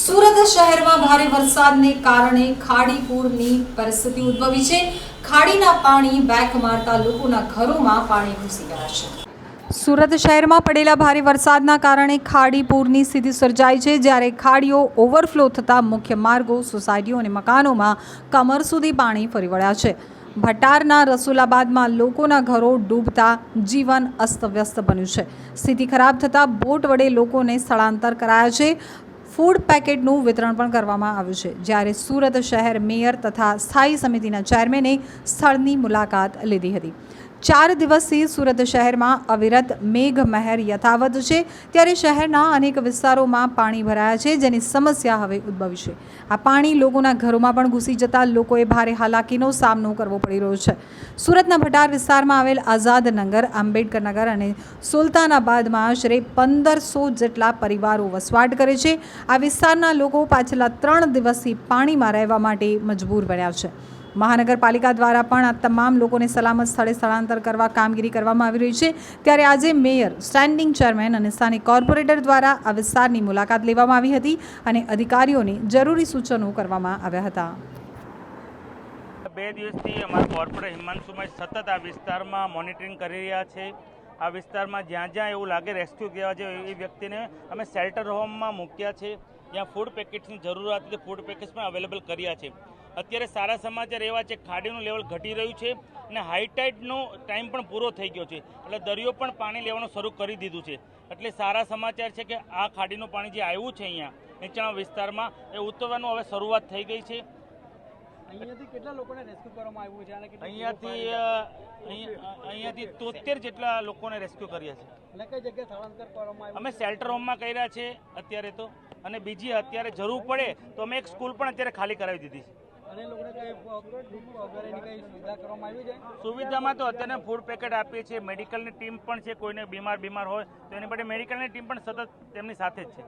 સુરત શહેરમાં ભારે વરસાદને કારણે ખાડી પૂરની પરિસ્થિતિ ઉદ્ભવી છે. ખાડીના પાણી બેક મારતા લોકોના ઘરોમાં પાણી ઘૂસી ગયા છે. સુરત શહેરમાં પડેલા ભારે વરસાદના કારણે ખાડી પૂરની સ્થિતિ સર્જાઈ છે. જ્યારે ખાડીઓ ઓવરફ્લો થતાં મુખ્ય માર્ગો, સોસાયટીઓ અને મકાનોમાં કમર સુધી પાણી ફરી વળ્યા છે. ભટારના રસુલાબાદમાં લોકોના ઘરો ડૂબતા જીવન અસ્તવ્યસ્ત બન્યું છે. સ્થિતિ ખરાબ થતાં બોટ વડે લોકોને સ્થળાંતર કરાયા છે. ફૂડ પેકેટનું વિતરણ પણ કરવામાં આવ્યું છે. જ્યારે સુરત શહેર મેયર તથા સ્થાયી સમિતિના ચેરમેને સ્થળની મુલાકાત લીધી હતી. ચાર દિવસથી સુરત શહેરમાં અવિરત મેઘમહેર યથાવત છે. ત્યારે શહેરના અનેક વિસ્તારોમાં પાણી ભરાયા છે, જેની સમસ્યા હવે ઉદ્ભવી છે. આ પાણી લોકોના ઘરોમાં પણ ઘૂસી જતા લોકોએ ભારે હાલાકીનો સામનો કરવો પડી રહ્યો છે. સુરતના ભટાર વિસ્તારમાં આવેલ આઝાદ નગર, આંબેડકર નગર અને સુલતાનાબાદમાં આશરે પંદરસો જેટલા પરિવારો વસવાટ કરે છે. આ વિસ્તારના લોકો પાછલા ત્રણ દિવસથી પાણીમાં રહેવા માટે મજબૂર બન્યા છે. મહાનગરપાલિકા દ્વારા પણ આ તમામ લોકોને સલામત સ્થળે સ્થળાંતર કરવા કામગીરી કરવામાં આવી રહી છે. ત્યારે આજે મેયર, સ્ટેન્ડિંગ ચેરમેન અને સ્થાનિક કોર્પોરેટર દ્વારા આ વિસ્તારની મુલાકાત લેવામાં આવી હતી અને અધિકારીઓને જરૂરી સૂચનો કરવામાં આવ્યા હતા. બે દિવસથી અમારા કોર્પોરેટર હિમાંશુભાઈ સતત આ વિસ્તારમાં મોનિટરિંગ કરી રહ્યા છે. આ વિસ્તારમાં જ્યાં જ્યાં એવું લાગે રેસ્ક્યુ કહેવા છે એ વ્યક્તિને અમે શેલ્ટર હોમમાં મૂક્યા છે. જ્યાં ફૂડ પેકેટ્સની જરૂરિયાત ફૂડ પેકેટ્સ પણ અવેલેબલ કર્યા છે. અત્યારે સારા સમાચાર એવા છે ખાડીનું લેવલ ઘટી રહ્યું છે અને હાઈટાઈડનો ટાઈમ પણ પૂરો થઈ ગયો છે. એટલે દરિયો પણ પાણી લેવાનું શરૂ કરી દીધું છે. એટલે સારા સમાચાર છે કે આ ખાડીનું પાણી જે આવ્યું છે અહીંયા નીચાણા વિસ્તારમાં એ ઉતરવાનું હવે શરૂઆત થઈ ગઈ છે. અહીંયાથી કેટલા લોકોને રેસ્ક્યુ કરવામાં આવ્યું છે? અહીંયાથી અહીંયાથી તોતેર જેટલા લોકોને રેસ્ક્યુ કર્યા છે. અને કઈ જગ્યાએ સ્થળાંતર કરવામાં આવ્યું અમે શેલ્ટર હોમમાં કર્યા છે અત્યારે તો. અને બીજી અત્યારે જરૂર પડે તો અમે એક સ્કૂલ પણ અત્યારે ખાલી કરાવી દીધી છે. સુવિધામાં તો અત્યારે ફૂડ પેકેટ આપીએ છીએ. મેડિકલની ટીમ પણ છે, કોઈને બીમાર બીમાર હોય તો એની માટે મેડિકલની ટીમ પણ સતત તેમની સાથે જ છે.